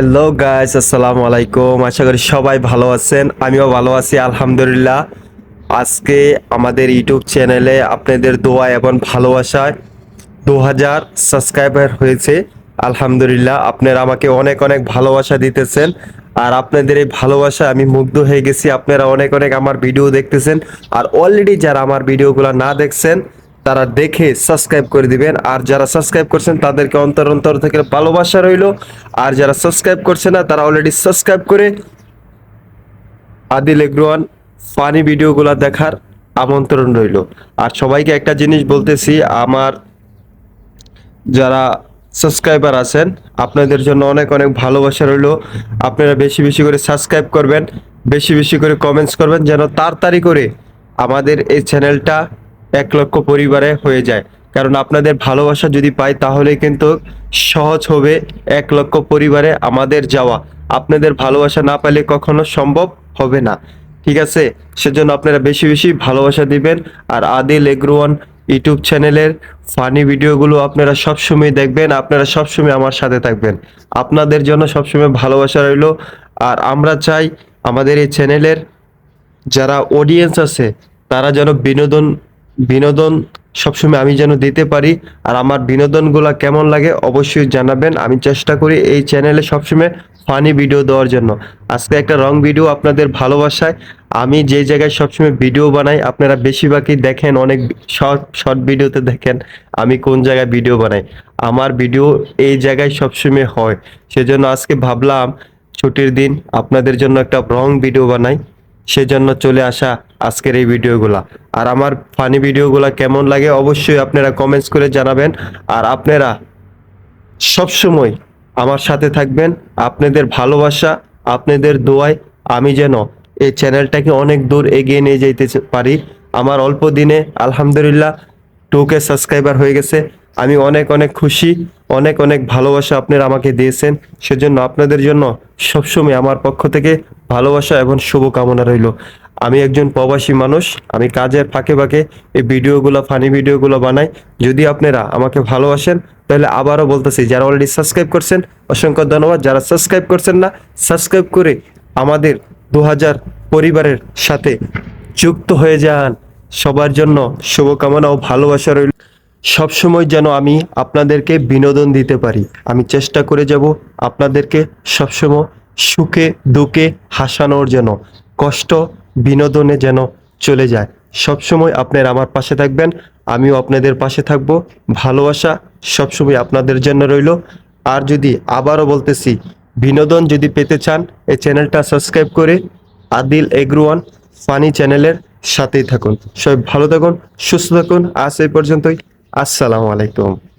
Hello guys আসসালামু আলাইকুম আশা করি সবাই ভালো আছেন। আমিও ভালো আছি, আলহামদুলিল্লাহ। আজকে আমাদের ইউটিউব চ্যানেলে আপনাদের দোয়া এবং ভালোবাসায় দু হাজার সাবস্ক্রাইবার হয়েছে। আলহামদুলিল্লাহ, আপনারা আমাকে অনেক অনেক ভালোবাসা দিতেছেন। আর আপনাদের এই ভালোবাসা আমি মুগ্ধ হয়ে গেছি। আপনারা অনেক অনেক আমার ভিডিও দেখতেছেন। আর অলরেডি যারা আমার ভিডিওগুলো না দেখছেন তারা দেখে সাবস্ক্রাইব করে দিবেন। আর যারা সাবস্ক্রাইব করছেন, তাদেরকে অন্তর অন্তর থেকে ভালোবাসা রইল। আর যারা সাবস্ক্রাইব করছে না, তারা অলরেডি সাবস্ক্রাইব করে আদিল এগ্রোয়ান ফানি ভিডিওগুলো দেখার আমন্ত্রণ রইল। আর সবাইকে একটা জিনিস বলতেছি, আমার যারা সাবস্ক্রাইবার আছেন, আপনাদের জন্য অনেক অনেক ভালোবাসা রইল। আপনারা বেশি বেশি করে সাবস্ক্রাইব করবেন, বেশি বেশি করে কমেন্টস করবেন, যেন তাড়াতাড়ি করে আমাদের এই চ্যানেলটা এক লক্ষ পরিবারে হয়ে যায়। কারণ আপনাদের ভালোবাসা যদি পাই তাহলে কিন্তু সহজ হবে এক লক্ষ পরিবারে আমাদের যাওয়া। আপনাদের ভালোবাসা না পেলে কখনো সম্ভব হবে না। ঠিক আছে? সেজন্য আপনারা বেশি বেশি ভালোবাসা দিবেন। আর আদিল এগ্রোয়ান ইউটিউব চ্যানেলের ফানি ভিডিওগুলো আপনারা সবসময় দেখবেন। আপনারা সবসময় আমার সাথে থাকবেন। আপনাদের জন্য সবসময় ভালোবাসা রইল। আর আমরা চাই আমাদের এই চ্যানেলের যারা অডিয়েন্স আছে, তারা যেন বিনোদন বিনোদন সবসময় আমি যেন দিতে পারি, আর আমার বিনোদনগুলো কেমন লাগে অবশ্যই জানাবেন। আমি চেষ্টা করি এই চ্যানেলে সবসময় ফানি ভিডিও দেওয়ার জন্য। আজকে একটা রং ভিডিও আপনাদের ভালোবাসায়। আমি যে জায়গায় সবসময় ভিডিও বানাই, আপনারা বেশিরভাগই দেখেন, অনেক শর্ট শর্ট ভিডিওতে দেখেন আমি কোন জায়গায় ভিডিও বানাই। আমার ভিডিও এই জায়গায় সবসময় হয়। সেজন্য আজকে ভাবলাম, ছুটির দিন আপনাদের জন্য একটা রং ভিডিও বানাই। সেজন্য চলে আসা আজকের এই ভিডিওগুলা। আর আমার ফানি ভিডিওগুলা কেমন লাগে অবশ্যই আপনারা কমেন্টস করে জানাবেন। আর আপনারা সবসময় আমার সাথে থাকবেন। আপনাদের ভালোবাসা, আপনাদের দোয়ায় আমি যেন এই চ্যানেলটাকে অনেক দূর এগিয়ে নিয়ে যেতে পারি। আমার অল্প দিনে আলহামদুলিল্লাহ টুকে সাবস্ক্রাইবার হয়ে গেছে। আমি অনেক অনেক খুশি, অনেক অনেক ভালোবাসা আপনারা আমাকে দিয়েছেন। সেজন্য আপনাদের জন্য সবসময় আমার পক্ষ থেকে ভালোবাসা এবং শুভকামনা রইল। আমি একজন প্রবাসী মানুষ, আমি কাজের ফাঁকে ফাঁকে এই ভিডিওগুলো ফানি ভিডিওগুলো বানাই। যদি আপনারা আমাকে ভালোবাসেন, তাহলে আবারও বলতেছি, যারা অলরেডি সাবস্ক্রাইব করছেন, অসংখ্য ধন্যবাদ। যারা সাবস্ক্রাইব করছেন না সাবস্ক্রাইব করে আমাদের দু হাজার পরিবারের সাথে যুক্ত হয়ে যান। সবার জন্য শুভকামনা ও ভালোবাসা রইল। সবসময় যেন আমি আপনাদেরকে বিনোদন দিতে পারি। আমি চেষ্টা করে যাব আপনাদেরকে সবসময় সুখে, দুঃখে হাসানোর যেন কষ্ট বিনোদনে যেন চলে যায়। সবসময় আপনার আমার পাশে থাকবেন, আমিও আপনাদের পাশে থাকব। ভালোবাসা সবসময় আপনাদের জন্য রইল। আর যদি আবারও বলতেছি, বিনোদন যদি পেতে চান, এই চ্যানেলটা সাবস্ক্রাইব করে আদিল এগ্রোয়ান ফানি চ্যানেলের সাথেই থাকুন। সবাই ভালো থাকুন, সুস্থ থাকুন। আজ এই পর্যন্তই। আসসালামু আলাইকুম।